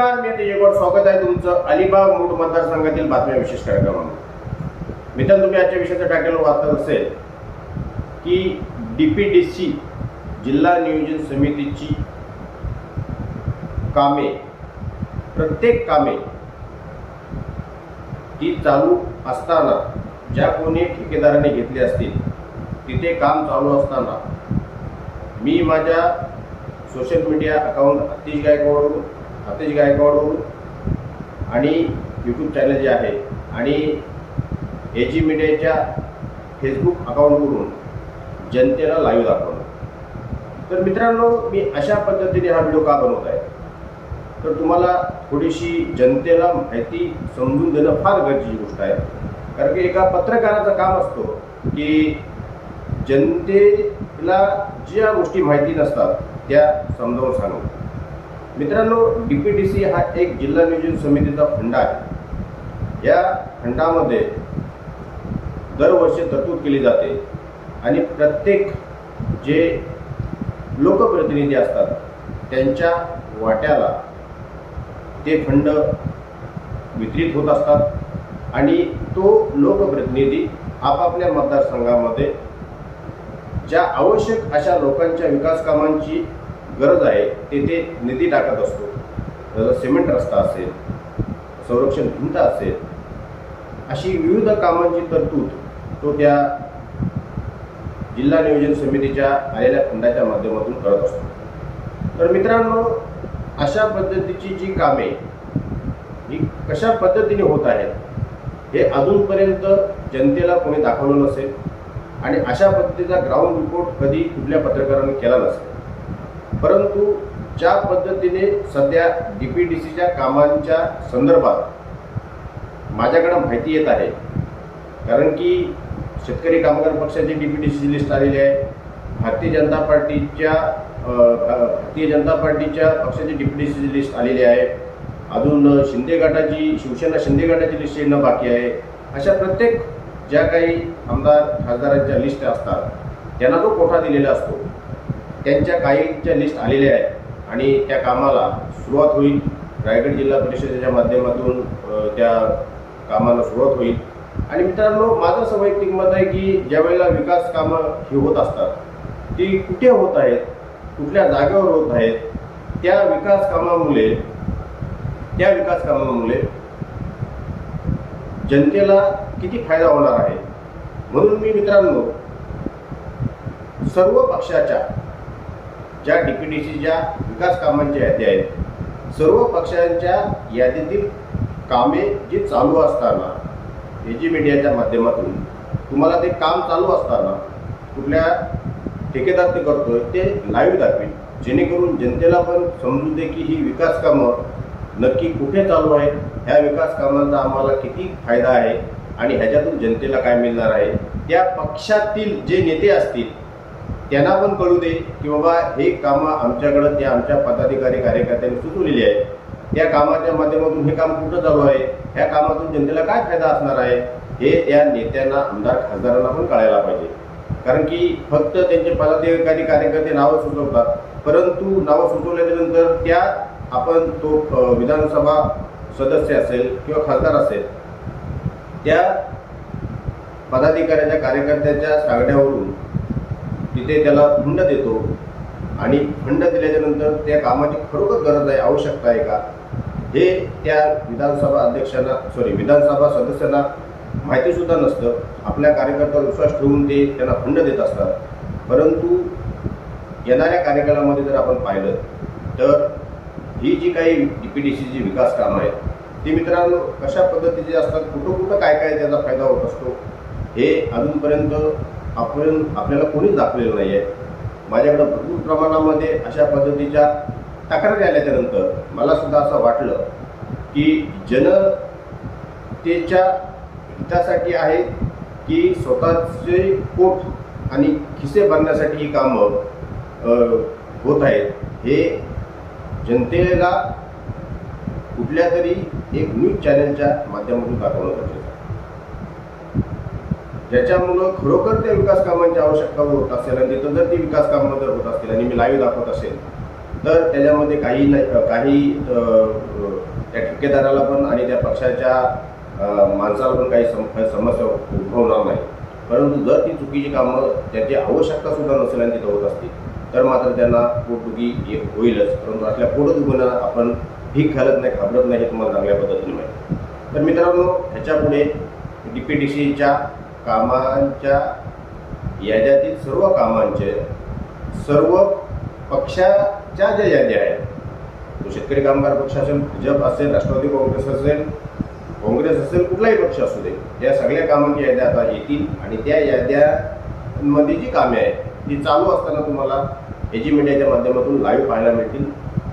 नमस्कार मी तेजगौड स्वागत आहे तुमचं. अलिबाग मूठ मतदारसंघातील बातम्या विशेष कार्यक्रमामध्ये. मित्रांनो तुम्ही आजच्या विषयाचं टायटल वाचत असेल की डी पी डी सी जिल्हा नियोजन समितीची कामे प्रत्येक कामे ती चालू असताना ज्या कोणी ठेकेदाराने घेतली असतील तिथे काम चालू असताना मी माझ्या सोशल मीडिया अकाउंट अतिश गायकवाडवरून अतिश गायकवाडवरून आणि यूट्यूब चॅनल जे आहे आणि ए जी मीडियाच्या फेसबुक अकाउंटवरून जनतेला लाईव्ह दाखवलं तर मित्रांनो मी अशा पद्धतीने हा व्हिडिओ का बनवत आहे? तर तुम्हाला थोडीशी जनतेला माहिती समजून देणं फार गरजेची गोष्ट आहे. कारण की एका पत्रकाराचं काम असतो की जनतेला ज्या गोष्टी माहिती नसतात त्या समजावून सांगणं. मित्रांनो डी पी डी सी हा एक जिल्हा नियोजन समितीचा फंड आहे. या फंडामध्ये दरवर्षी तरतूद केली जाते आणि प्रत्येक जे लोकप्रतिनिधी असतात त्यांच्या वाट्याला ते फंड वितरित होत असतात आणि तो लोकप्रतिनिधी आपापल्या मतदारसंघामध्ये ज्या आवश्यक अशा लोकांच्या विकास कामांची गरज आहे तेथे निधी टाकत असतो. जसं सिमेंट रस्ता असेल संरक्षण भिंत असेल अशी विविध कामांची तरतूद तो त्या जिल्हा नियोजन समितीच्या आलेल्या फंडाच्या माध्यमातून करत असतो. तर मित्रांनो अशा पद्धतीची जी कामे ही कशा पद्धतीने होत आहेत हे अजूनपर्यंत जनतेला कोणी दाखवलं नसेल आणि अशा पद्धतीचा ग्राउंड रिपोर्ट कधी कुठल्या पत्रकाराने केला नसेल. परंतु ज्या पद्धतीने सध्या डी पी डी सीच्या कामांच्या संदर्भात माझ्याकडं माहिती येत आहे कारण की शेतकरी कामगार पक्षाची D P D C list आलेली आहे. भारतीय जनता पार्टीच्या भारतीय जनता पार्टीच्या पक्षाची डी पी डी सीची लिस्ट आलेली आहे. अजून शिंदे गटाची शिवसेना शिंदे गटाची लिस्ट येणं बाकी आहे. अशा प्रत्येक ज्या काही आमदार खासदारांच्या लिस्ट असतात त्यांना तो कोठा दिलेला असतो? त्यांच्या काहींच्या लिस्ट आलेल्या आहेत. आणि त्या कामाला सुरुवात होईल. रायगड जिल्हा परिषदेच्या माध्यमातून त्या कामाला सुरुवात होईल. आणि मित्रांनो माझं असं वैयक्तिक मत आहे की ज्यावेळेला विकास कामं ही होत असतात ती कुठे होत आहेत कुठल्या जागेवर होत आहेत त्या विकास कामामुळे त्या विकास कामामुळे जनतेला किती फायदा होणार आहे? म्हणून मी मित्रांनो सर्व पक्षाच्या ज्या डी पी डी सीच्या विकास कामांच्या याद्या आहेत सर्व पक्षांच्या यादीतील कामे जी चालू असताना ए जी मीडियाच्या माध्यमातून तुम्हाला ते काम चालू असताना कुठल्या ठेकेदार ते करतोय ते लाईव्ह दाखवेल जेणेकरून जनतेला पण समजू दे की ही विकास कामं नक्की कुठे चालू आहेत ह्या विकास कामांचा आम्हाला किती फायदा आहे आणि ह्याच्यातून जनतेला काय मिळणार आहे त्या पक्षातील जे नेते असतील त्यांना पण कळू दे की बाबा हे कामं आमच्याकडं त्या आमच्या पदाधिकारी कार्यकर्त्यांनी सुचवलेली आहे त्या कामाच्या माध्यमातून हे काम कुठं चालू आहे? ह्या कामातून जनतेला काय फायदा असणार आहे? हे त्या नेत्यांना आमदार खासदारांना पण कळायला पाहिजे. कारण की फक्त त्यांचे पदाधिकारी कार्यकर्ते नावं सुचवतात. परंतु नावं सुचवल्याच्या नंतर त्या आपण तो विधानसभा सदस्य असेल किंवा खासदार असेल त्या पदाधिकाऱ्याच्या कार्यकर्त्याच्या सांगण्यावरून तिथे त्याला फंड देतो. आणि फंड दिल्याच्यानंतर त्या कामाची खरोखर गरज आहे आवश्यकता आहे का? हे त्या विधानसभा अध्यक्षांना सॉरी विधानसभा सदस्यांना माहितीसुद्धा नसतं. आपल्या कार्यकर्त्यावर विश्वास ठेवून ते त्यांना फंड देत असतात. परंतु येणाऱ्या कार्यकालामध्ये जर आपण पाहिलं तर ही जी काही डी पी डी सीची विकास कामं आहेत ती मित्रांनो कशा पद्धतीची असतात कुठं कुठं काय काय त्याचा फायदा होत असतो हे अजूनपर्यंत आपण आपल्याला कोणीच दाखवलेलं नाही आहे माझ्याकडं भरपूर प्रमाणामध्ये अशा पद्धतीच्या तक्रारी आल्याच्यानंतर मला सुद्धा असं वाटलं की जनतेच्या हितासाठी आहे की स्वतःचे पोट आणि खिसे भरण्यासाठी ही कामं होत आहेत. हे जनतेला कुठल्या तरी एक न्यूज चॅनलच्या माध्यमातून दाखवलं गरजेचं ज्याच्यामुळं खरोखर त्या विकास कामांची आवश्यकता होत असेल आणि तिथं जर ती विकास कामं जर होत असतील आणि मी लाईव्ह दाखवत असेल तर त्याच्यामध्ये काही नाही काही त्या ठेकेदाराला पण आणि त्या पक्षाच्या माणसाला पण काही सम समस्या उद्भवणार नाही. परंतु जर ती चुकीची कामं त्याची आवश्यकता सुद्धा नसेल आणि तिथं होत असतील तर मात्र त्यांना पोटदुखी होईलच. परंतु आपल्या पोटदुखीनं आपण भीक घालत नाही घाबरत नाही हे तुम्हाला चांगल्या पद्धतीने माहिती तर मित्रांनो ह्याच्यापुढे डी पी डी सीच्या कामांच्या याद्यातील सर्व कामांचे सर्व पक्षाच्या ज्या याद्या आहेत तो शेतकरी कामगार पक्ष असेल भाजप असेल राष्ट्रवादी काँग्रेस असेल काँग्रेस असेल कुठलाही पक्ष असू दे या सगळ्या कामांची याद्या आता येतील आणि त्या याद्यामध्ये जी कामे आहेत ती चालू असताना तुम्हाला एजी मीडियाच्या माध्यमातून लाईव्ह पाहायला मिळतील.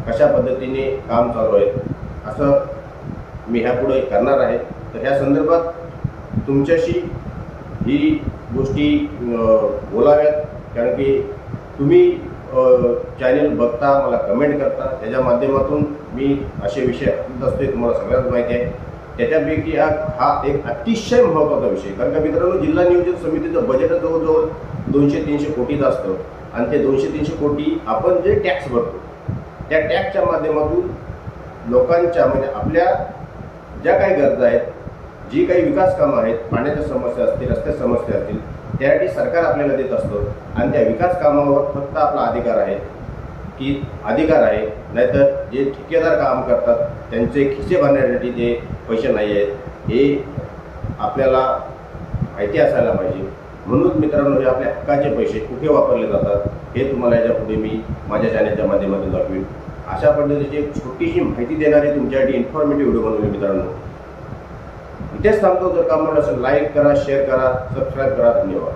कशा पद्धतीने काम चालू आहे असं मी ह्यापुढे करणार आहे. तर ह्या संदर्भात तुमच्याशी ही गोष्टी बोलाव्यात. कारण की तुम्ही चॅनल बघता मला कमेंट करता. त्याच्या माध्यमातून मी असे विषय हातात असते तुम्हाला सगळ्यात माहिती आहे. त्याच्यापैकी हा हा एक अतिशय महत्त्वाचा विषय. कारण का मित्रांनो जिल्हा नियोजन समितीचं बजेट जवळजवळ दोनशे तीनशे कोटीचं असतं. आणि ते दोनशे तीनशे कोटी आपण जे टॅक्स भरतो त्या टॅक्सच्या माध्यमातून लोकांच्या म्हणजे आपल्या ज्या काही गरजा आहेत जी काही विकास कामं आहेत पाण्याच्या समस्या असतील रस्त्या समस्या असतील त्यासाठी सरकार आपल्याला देत असतो. आणि त्या विकास कामावर फक्त आपला अधिकार आहे की अधिकार आहे. नाहीतर जे ठेकेदार काम करतात त्यांचे खिसे भरण्यासाठी ते पैसे नाही आहेत. हे आपल्याला माहिती असायला पाहिजे. म्हणून मित्रांनो हे आपल्या हक्काचे पैसे कुठे वापरले जातात हे तुम्हाला याच्यापुढे मी माझ्या चॅनलच्या माध्यमातून दाखवीन. अशा पद्धतीची एक छोटीशी माहिती देणारी तुमच्यासाठी इन्फॉर्मेटिव्ह व्हिडिओ बनवले मित्रांनो. इथेच थांबतो जर काम असेल लाईक करा शेअर करा सबस्क्राईब करा धन्यवाद.